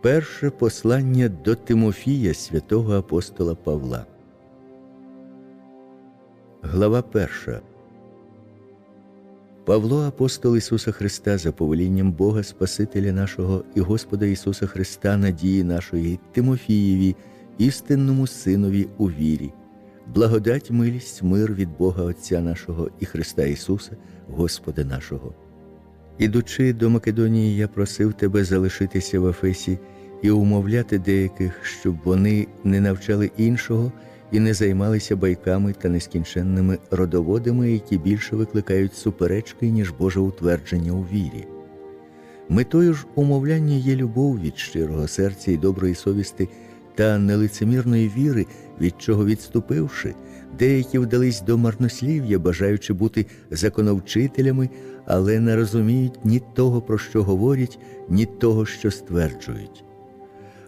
Перше послання до Тимофія святого апостола Павла. Глава перша. Павло, апостол Ісуса Христа, за повелінням Бога Спасителя нашого і Господа Ісуса Христа, надії нашої, Тимофієві, істинному Синові у вірі, благодать, милість, мир від Бога Отця нашого і Христа Ісуса, Господа нашого. Ідучи до Македонії, я просив тебе залишитися в Ефесі і умовляти деяких, щоб вони не навчали іншого і не займалися байками та нескінченними родоводами, які більше викликають суперечки, ніж Боже утвердження у вірі. Метою ж умовляння є любов від щирого серця і доброї совісти та нелицемірної віри, від чого відступивши, деякі вдались до марнослів'я, бажаючи бути законовчителями, але не розуміють ні того, про що говорять, ні того, що стверджують.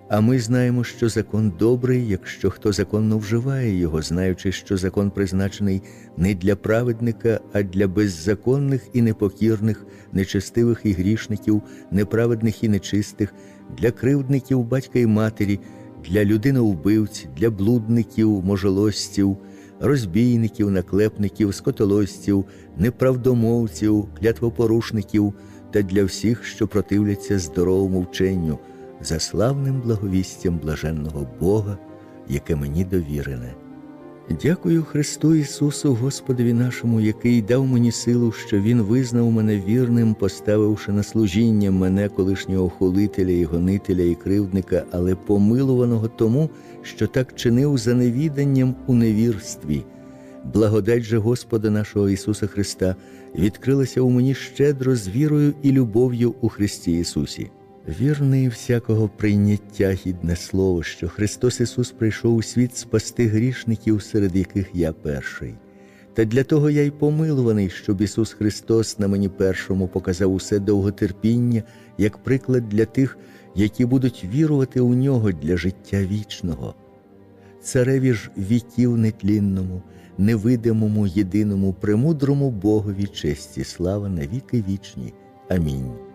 А ми знаємо, що закон добрий, якщо хто законно вживає його, знаючи, що закон призначений не для праведника, а для беззаконних і непокірних, нечестивих і грішників, неправедних і нечистих, для кривдників батька і матері, для людиновбивць, для блудників, можолостів, розбійників, наклепників, скотолостів, неправдомовців, клятвопорушників та для всіх, що противляться здоровому вченню за славним благовістям блаженного Бога, яке мені довірене. Дякую Христу Ісусу, Господові нашому, який дав мені силу, що Він визнав мене вірним, поставивши на служіння мене, колишнього хулителя і гонителя і кривдника, але помилуваного тому, що так чинив за невіданням у невірстві. Благодать же Господа нашого Ісуса Христа відкрилася у мені щедро з вірою і любов'ю у Христі Ісусі. Вірний всякого прийняття гідне слово, що Христос Ісус прийшов у світ спасти грішників, серед яких я перший. Та для того я й помилуваний, щоб Ісус Христос на мені першому показав усе довготерпіння, як приклад для тих, які будуть вірувати у нього для життя вічного. Цареві ж віків нетлінному, невидимому, єдиному, премудрому Богові честі, слава на віки вічні. Амінь.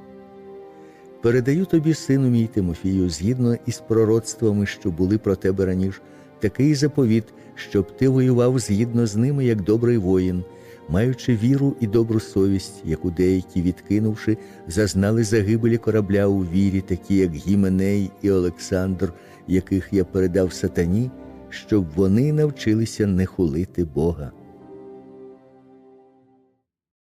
Передаю тобі, сину мій Тимофію, згідно із пророцтвами, що були про тебе раніше, такий заповіт, щоб ти воював згідно з ними, як добрий воїн, маючи віру і добру совість, яку деякі, відкинувши, зазнали загибелі корабля у вірі, такі як Гіменей і Олександр, яких я передав сатані, щоб вони навчилися не хулити Бога.